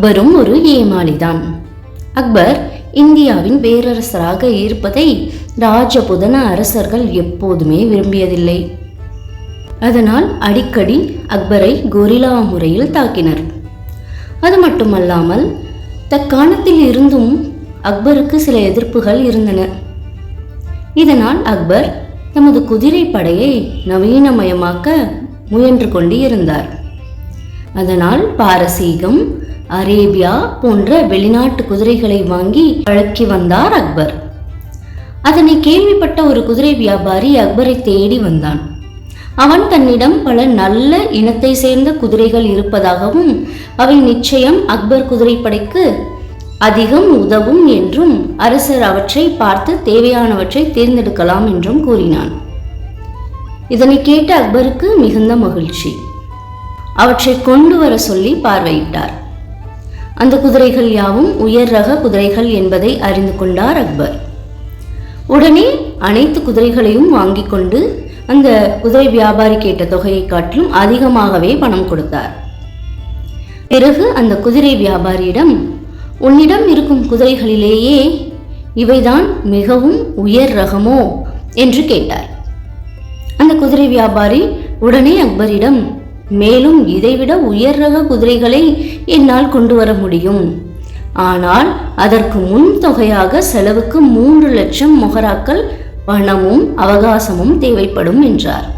அக்பரும் ஒரு ஏமாளிதான். அக்பர் இந்தியாவின் பேரரசராக இருப்பதை ராஜபுதன அரசர்கள் எப்போதுமே விரும்பியதில்லை. அதனால் அடிக்கடி அக்பரை கொரில்லா முறையில் தாக்கினர். அது மட்டுமல்லாமல் தக்காலத்தில் இருந்தும் அக்பருக்கு சில எதிர்ப்புகள் இருந்தன. இதனால் அக்பர் தமது குதிரை படையை நவீனமயமாக்க முயன்று கொண்டு இருந்தார் அதனால் பாரசீகம் அரேபியா போன்ற வெளிநாட்டு குதிரைகளை வாங்கி பழக்கி வந்தார் அக்பர். அதனை கேள்விப்பட்ட ஒரு குதிரை வியாபாரி அக்பரை தேடி வந்தான். அவன் தன்னிடம் பல நல்ல இனத்தை சேர்ந்த குதிரைகள் இருப்பதாகவும் அவை நிச்சயம் அக்பர் குதிரைப்படைக்கு அதிகம் உதவும் என்றும் அரசர் அவற்றை பார்த்து தேவையானவற்றை தேர்ந்தெடுக்கலாம் என்றும் கூறினான். இதனை கேட்ட அக்பருக்கு மிகுந்த மகிழ்ச்சி. அவற்றை கொண்டு வர சொல்லி பார்வையிட்டார். அந்த குதிரைகள் யாவும் உயர் ரக குதிரைகள் என்பதை அறிந்து கொண்டார் அக்பர். உடனே அனைத்து குதிரைகளையும் வாங்கிக் கொண்டு அந்த குதிரை வியாபாரி கேட்ட தொகையை காட்டிலும் அதிகமாகவே பணம் கொடுத்தார். பிறகு அந்த குதிரை வியாபாரியிடம் உன்னிடம் இருக்கும் குதிரைகளிலேயே இவைதான் மிகவும் உயர் ரகமோ? என்று கேட்டார். அந்த குதிரை வியாபாரி உடனே அக்பரிடம் மேலும் இதைவிட உயர் ரக குதிரைகளை என்னால் கொண்டு வர முடியும். ஆனால் அதற்கு முன் தொகையாக செலவுக்கு மூன்று லட்சம் மொஹராக்கள் பணமும் அவகாசமும் தேவைப்படும் என்றார்.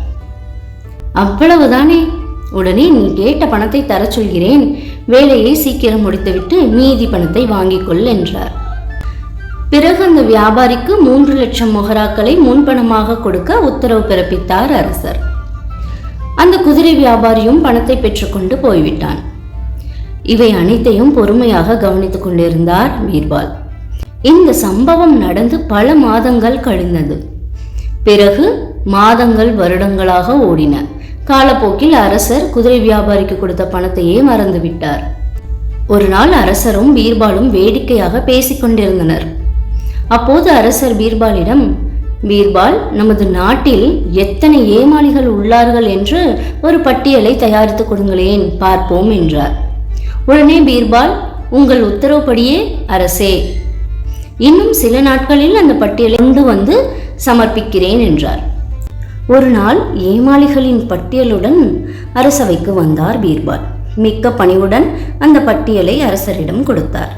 அவ்வளவுதானே? உடனே நீ கேட்ட பணத்தை தரச் சொல்கிறேன். வேலையை சீக்கிரம் முடித்துவிட்டு மீதி பணத்தை வாங்கிக் கொள் என்றார். பிறகு அந்த வியாபாரிக்கு மூன்று லட்சம் மொஹராக்களை முன்பணமாக கொடுக்க உத்தரவு பிறப்பித்தார் அரசர். அந்த குதிரை வியாபாரியும் பணத்தை பெற்றுக்கொண்டு போய்விட்டான். இவை அனைத்தையும் பொறுமையாக கவனித்துக் கொண்டிருந்தார் பீர்பால். இந்த சம்பவம் நடந்து பல மாதங்கள் கழிந்தது. பிறகு மாதங்கள் வருடங்களாக ஓடின. காலப்போக்கில் அரசர் குதிரை வியாபாரிக்கு கொடுத்த பணத்தையே மறந்துவிட்டார். ஒரு நாள் அரசரும் பீர்பாலும் வேடிக்கையாக பேசிக் கொண்டிருந்தனர் அப்போது அரசர் பீர்பாலிடம் பீர்பால் நமது நாட்டில் எத்தனை ஏமாளிகள் உள்ளார்கள் என்று ஒரு பட்டியலை தயாரித்து கொடுங்களேன் பார்ப்போம் என்றார். உடனே பீர்பால் உங்கள் உத்தரவுப்படியே அரசே இன்னும் சில நாட்களில் அந்த பட்டியலை கொண்டு வந்து சமர்ப்பிக்கிறேன் என்றார். ஒரு நாள் ஏமாளிகளின் பட்டியலுடன் அரசவைக்கு வந்தார் பீர்பால். மிக்க பணிவுடன் அந்த பட்டியலை அரசரிடம் கொடுத்தார்.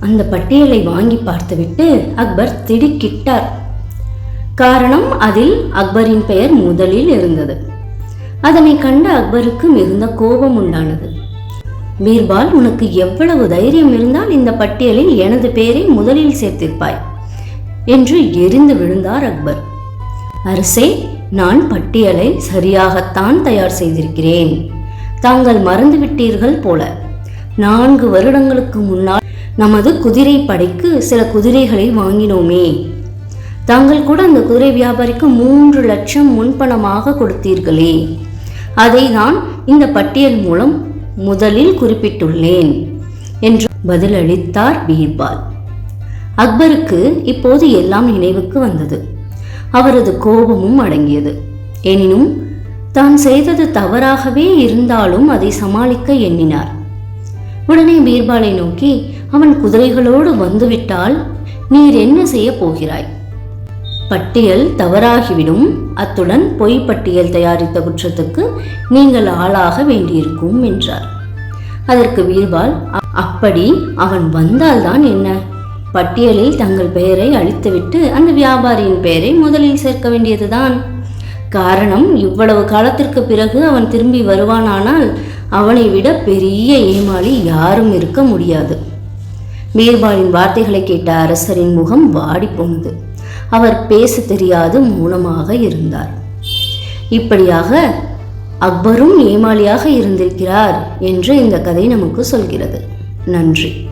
அந்த பட்டியலை வாங்கி பார்த்துவிட்டு அக்பர் திடுக்கிட்டார். காரணம் அதில் அக்பரின் பெயர் முதலில் இருந்தது. அதனை கண்ட அக்பருக்கு மிகுந்த கோபம் உண்டானது. பீர்பால் உனக்கு எவ்வளவு தைரியம் இருந்தால் இந்த பட்டியலில் எனது பெயரை முதலில் சேர்த்திருப்பாய் என்று எரிந்து விழுந்தார் அக்பர். அரசே நான் பட்டியலை சரியாகத்தான் தயார் செய்திருக்கிறேன். தாங்கள் மறந்துவிட்டீர்கள் போல. நான்கு வருடங்களுக்கு முன்னால் நமது குதிரை படைக்கு சில குதிரைகளை வாங்கினோமே. தாங்கள் கூட அந்த குதிரை வியாபாரிக்கு மூன்று லட்சம் முன்பணமாக கொடுத்தீர்களே. அதை நான் இந்த பட்டியல் மூலம் முதலில் குறிப்பிட்டுள்ளேன் என்று பதிலளித்தார் பீர்பால். அக்பருக்கு இப்போது எல்லாம் நினைவுக்கு வந்தது. அவரது கோபமும் அடங்கியது. எனினும் தான் செய்தது தவறாகவே இருந்தாலும் அதை சமாளிக்க எண்ணினார். உடனே பீர்பாலை நோக்கி அவன் குதிரைகளோடு வந்துவிட்டால் நீர் என்ன செய்ய போகிறாய்? பட்டியல் தவறாகிவிடும். அத்துடன் பொய் பட்டியல் தயாரித்த குற்றத்துக்கு நீங்கள் ஆளாக வேண்டியிருக்கும் என்றார். அதற்கு வீர்பால் அப்படி அவன் வந்தால்தான் என்ன? பட்டியலில் தங்கள் பெயரை அழித்துவிட்டு அந்த வியாபாரியின் பெயரை முதலில் சேர்க்க வேண்டியதுதான். காரணம் இவ்வளவு காலத்திற்கு பிறகு அவன் திரும்பி வருவானானால் அவனை விட பெரிய ஏமாளி யாரும் இருக்க முடியாது. பீர்பாலின் வார்த்தைகளை கேட்ட அரசரின் முகம் வாடிப்போனது. அவர் பேச தெரியாது மௌனமாக இருந்தார். இப்படியாக அக்பரும் ஏமாளியாக இருந்திருக்கிறார் என்று இந்த கதை நமக்கு சொல்கிறது. நன்றி.